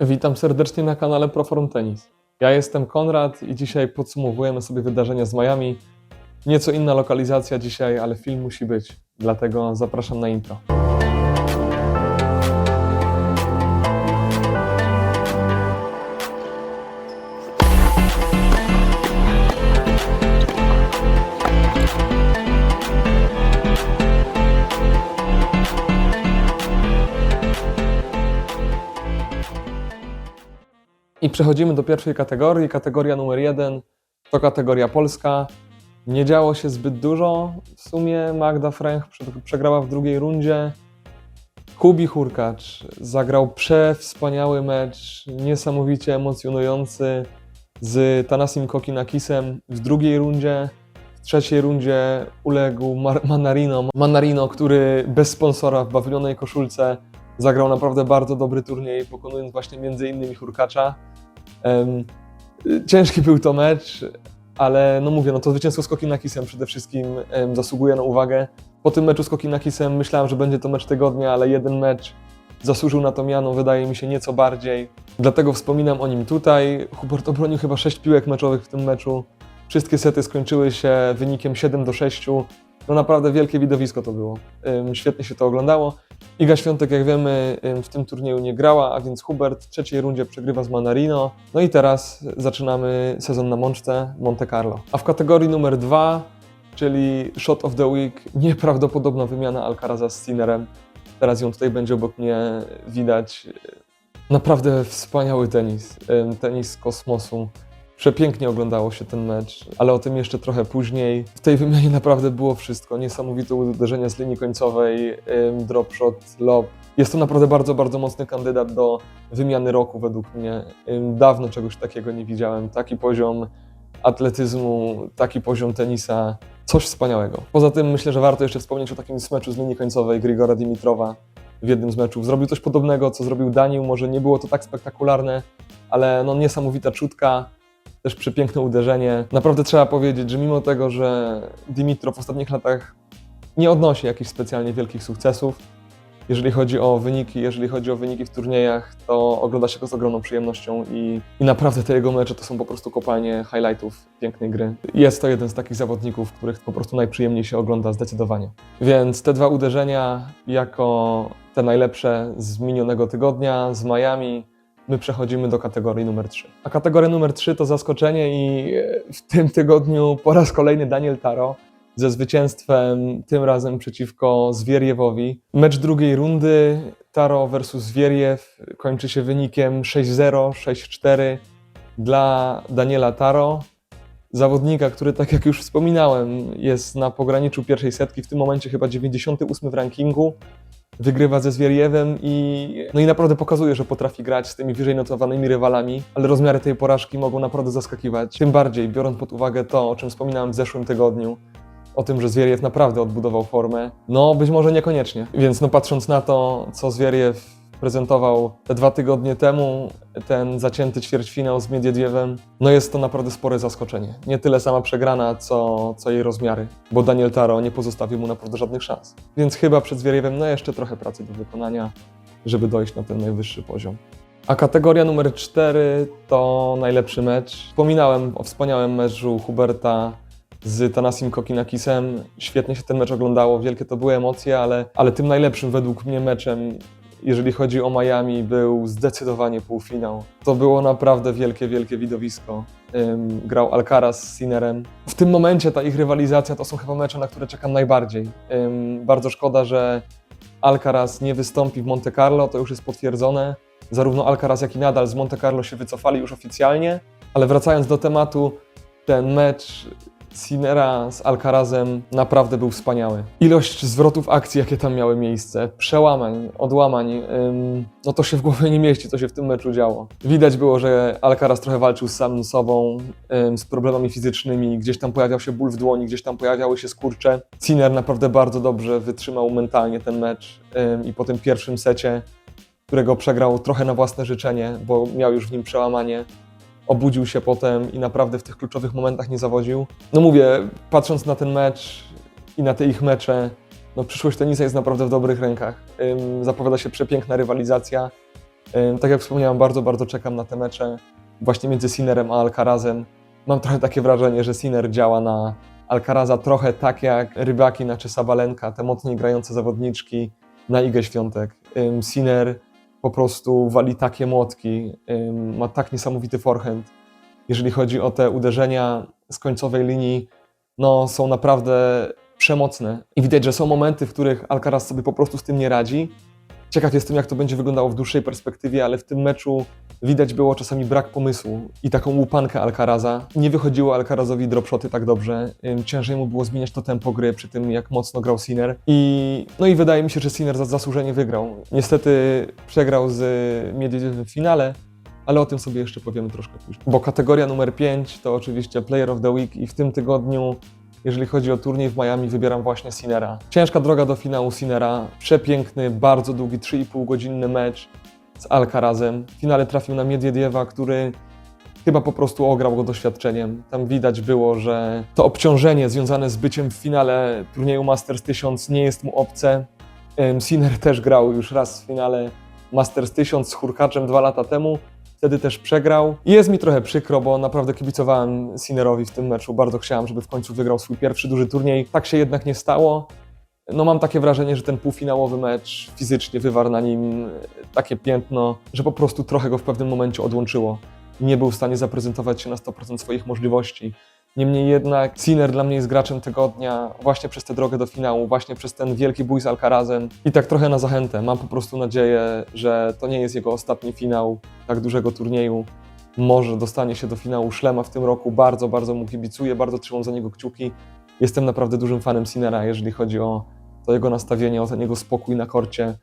Witam serdecznie na kanale Proforum Tennis. Ja jestem Konrad i dzisiaj podsumowujemy sobie wydarzenia z Miami. Nieco inna lokalizacja dzisiaj, ale film musi być, dlatego zapraszam na intro. Przechodzimy do pierwszej kategorii. Kategoria numer jeden to kategoria polska. Nie działo się zbyt dużo. W sumie Magda Fręch prze- przegrała w drugiej rundzie. Kubi Hurkacz zagrał przewspaniały mecz, niesamowicie emocjonujący z Tanasim Kokinakisem w drugiej rundzie. W trzeciej rundzie uległ Mar- Manarino. Manarino, który bez sponsora w bawionej koszulce zagrał naprawdę bardzo dobry turniej, pokonując właśnie między innymi Hurkacza. Ciężki był to mecz, ale no mówię, no to zwycięstwo z Kokinakisem przede wszystkim zasługuje na uwagę. Po tym meczu z Kokinakisem myślałem, że będzie to mecz tygodnia, ale jeden mecz zasłużył na to miano, wydaje mi się nieco bardziej. Dlatego wspominam o nim tutaj. Hubert obronił chyba 6 piłek meczowych w tym meczu. Wszystkie sety skończyły się wynikiem 7 do 6. No naprawdę wielkie widowisko to było. Świetnie się to oglądało. Iga Świątek, jak wiemy, w tym turnieju nie grała, a więc Hubert w trzeciej rundzie przegrywa z Manarino. No i teraz zaczynamy sezon na Mączce Monte Carlo. A w kategorii numer dwa, czyli Shot of the Week, nieprawdopodobna wymiana Alcaraza z Sinnerem. Teraz ją tutaj będzie obok mnie widać. Naprawdę wspaniały tenis. Tenis z kosmosu. Przepięknie oglądało się ten mecz, ale o tym jeszcze trochę później. W tej wymianie naprawdę było wszystko. Niesamowite uderzenia z linii końcowej, drop shot, lob. Jest to naprawdę bardzo, bardzo mocny kandydat do wymiany roku według mnie. Dawno czegoś takiego nie widziałem. Taki poziom atletyzmu, taki poziom tenisa, coś wspaniałego. Poza tym myślę, że warto jeszcze wspomnieć o takim smeczu z linii końcowej Grigora Dimitrowa w jednym z meczów. Zrobił coś podobnego, co zrobił Daniel. Może nie było to tak spektakularne, ale no niesamowita czutka, też przepiękne uderzenie. Naprawdę trzeba powiedzieć, że mimo tego, że Dimitrov w ostatnich latach nie odnosi jakichś specjalnie wielkich sukcesów, jeżeli chodzi o wyniki, jeżeli chodzi o wyniki w turniejach, to ogląda się go z ogromną przyjemnością i, i naprawdę te jego mecze to są po prostu kopalnie highlightów pięknej gry. Jest to jeden z takich zawodników, których po prostu najprzyjemniej się ogląda zdecydowanie. Więc te dwa uderzenia jako te najlepsze z minionego tygodnia, z Miami, my przechodzimy do kategorii numer 3. A kategoria numer 3 to zaskoczenie i e, w tym tygodniu po raz kolejny Daniel Taro ze zwycięstwem tym razem przeciwko Zwieriewowi. Mecz drugiej rundy Taro versus Zwieriew kończy się wynikiem 6-0, 6-4 dla Daniela Taro. Zawodnika, który tak jak już wspominałem jest na pograniczu pierwszej setki, w tym momencie chyba 98 w rankingu wygrywa ze Zwieriewem i, no i naprawdę pokazuje, że potrafi grać z tymi wyżej notowanymi rywalami, ale rozmiary tej porażki mogą naprawdę zaskakiwać. Tym bardziej biorąc pod uwagę to, o czym wspominałem w zeszłym tygodniu, o tym, że Zwieriew naprawdę odbudował formę. No, być może niekoniecznie. Więc no patrząc na to, co Zwieriew prezentował dwa tygodnie temu, ten zacięty ćwierćfinał z Miediedwiewem, no jest to naprawdę spore zaskoczenie. Nie tyle sama przegrana, co, co jej rozmiary, bo Daniel Taro nie pozostawił mu naprawdę żadnych szans. Więc chyba przed Zwieriewem no jeszcze trochę pracy do wykonania, żeby dojść na ten najwyższy poziom. A kategoria numer 4 to najlepszy mecz. Wspominałem o wspaniałym meczu Huberta z Tanasim Kokinakisem. Świetnie się ten mecz oglądało, wielkie to były emocje, ale, ale tym najlepszym według mnie meczem, jeżeli chodzi o Miami, był zdecydowanie półfinał. To było naprawdę wielkie, wielkie widowisko. Ym, grał Alcaraz z Sinnerem. W tym momencie ta ich rywalizacja to są chyba mecze, na które czekam najbardziej. Ym, bardzo szkoda, że Alcaraz nie wystąpi w Monte Carlo, to już jest potwierdzone. Zarówno Alcaraz, jak i Nadal z Monte Carlo się wycofali już oficjalnie. Ale wracając do tematu, ten mecz Sinera z Alcarazem naprawdę był wspaniały. Ilość zwrotów akcji, jakie tam miały miejsce, przełamań, odłamań, ym, no to się w głowie nie mieści, co się w tym meczu działo. Widać było, że Alcaraz trochę walczył z samym sobą, ym, z problemami fizycznymi, gdzieś tam pojawiał się ból w dłoni, gdzieś tam pojawiały się skurcze. Sinner naprawdę bardzo dobrze wytrzymał mentalnie ten mecz ym, i po tym pierwszym secie, którego przegrał trochę na własne życzenie, bo miał już w nim przełamanie, obudził się potem i naprawdę w tych kluczowych momentach nie zawodził. No mówię, patrząc na ten mecz i na te ich mecze, no przyszłość tenisa jest naprawdę w dobrych rękach. Zapowiada się przepiękna rywalizacja. Tak jak wspomniałem, bardzo, bardzo czekam na te mecze właśnie między Sinerem a Alcarazem. Mam trochę takie wrażenie, że Siner działa na Alcaraza trochę tak jak Rybakina czy Sabalenka, te mocniej grające zawodniczki na Igę Świątek. Sinner po prostu wali takie młotki, ma tak niesamowity forehand. Jeżeli chodzi o te uderzenia z końcowej linii, no są naprawdę przemocne. I widać, że są momenty, w których Alcaraz sobie po prostu z tym nie radzi. Ciekaw jestem, jak to będzie wyglądało w dłuższej perspektywie, ale w tym meczu widać było czasami brak pomysłu i taką łupankę Alcaraza. Nie wychodziło Alcarazowi dropshoty tak dobrze. Ciężej mu było zmieniać to tempo gry przy tym, jak mocno grał Sinner. I, no i wydaje mi się, że Sinner za- zasłużenie wygrał. Niestety przegrał z Miedwiedewem w finale, ale o tym sobie jeszcze powiemy troszkę później. Bo kategoria numer 5 to oczywiście Player of the Week i w tym tygodniu, jeżeli chodzi o turniej w Miami, wybieram właśnie Sinera. Ciężka droga do finału Sinera, przepiękny, bardzo długi, 3,5 godzinny mecz z Alcarazem. W finale trafił na Miedwiediewa, który chyba po prostu ograł go doświadczeniem. Tam widać było, że to obciążenie związane z byciem w finale turnieju Masters 1000 nie jest mu obce. Sinner też grał już raz w finale Masters 1000 z Hurkaczem dwa lata temu. Wtedy też przegrał. I jest mi trochę przykro, bo naprawdę kibicowałem Sinnerowi w tym meczu. Bardzo chciałem, żeby w końcu wygrał swój pierwszy duży turniej. Tak się jednak nie stało. No mam takie wrażenie, że ten półfinałowy mecz fizycznie wywarł na nim takie piętno, że po prostu trochę go w pewnym momencie odłączyło. Nie był w stanie zaprezentować się na 100% swoich możliwości. Niemniej jednak Sinner dla mnie jest graczem tygodnia właśnie przez tę drogę do finału, właśnie przez ten wielki bój z Alcarazem i tak trochę na zachętę. Mam po prostu nadzieję, że to nie jest jego ostatni finał tak dużego turnieju. Może dostanie się do finału Szlema w tym roku. Bardzo, bardzo mu kibicuję, bardzo trzymam za niego kciuki. Jestem naprawdę dużym fanem Sinnera, jeżeli chodzi o to jego nastawienie, o ten jego spokój na korcie.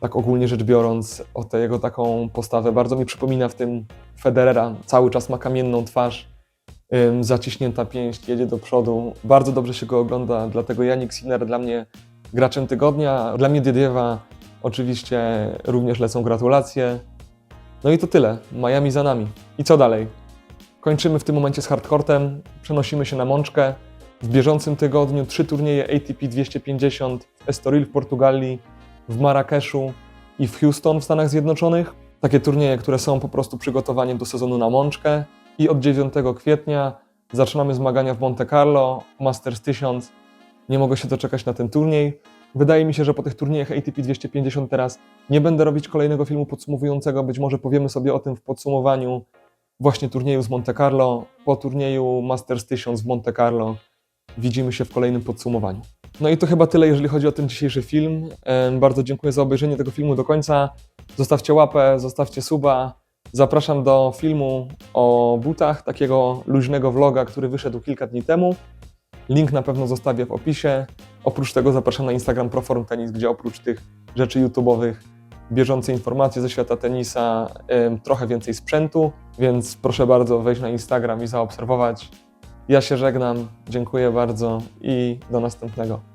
Tak ogólnie rzecz biorąc, o tę jego taką postawę. Bardzo mi przypomina w tym Federera. Cały czas ma kamienną twarz ym, zaciśnięta pięść, jedzie do przodu. Bardzo dobrze się go ogląda, dlatego Janik Sinner dla mnie graczem tygodnia. Dla mnie Diediewa oczywiście również lecą gratulacje. No i to tyle. Miami za nami. I co dalej? Kończymy w tym momencie z hardcortem, przenosimy się na Mączkę. W bieżącym tygodniu trzy turnieje ATP 250 w Estoril w Portugalii, w Marrakeszu i w Houston w Stanach Zjednoczonych. Takie turnieje, które są po prostu przygotowaniem do sezonu na Mączkę. I od 9 kwietnia zaczynamy zmagania w Monte Carlo, Masters 1000. Nie mogę się doczekać na ten turniej. Wydaje mi się, że po tych turniejach ATP 250 teraz nie będę robić kolejnego filmu podsumowującego. Być może powiemy sobie o tym w podsumowaniu właśnie turnieju z Monte Carlo. Po turnieju Masters 1000 w Monte Carlo widzimy się w kolejnym podsumowaniu. No i to chyba tyle, jeżeli chodzi o ten dzisiejszy film. Bardzo dziękuję za obejrzenie tego filmu do końca. Zostawcie łapę, zostawcie suba. Zapraszam do filmu o butach, takiego luźnego vloga, który wyszedł kilka dni temu. Link na pewno zostawię w opisie. Oprócz tego zapraszam na Instagram Proform Tenis, gdzie oprócz tych rzeczy YouTube'owych, bieżące informacje ze świata tenisa, trochę więcej sprzętu, więc proszę bardzo wejść na Instagram i zaobserwować. Ja się żegnam, dziękuję bardzo i do następnego.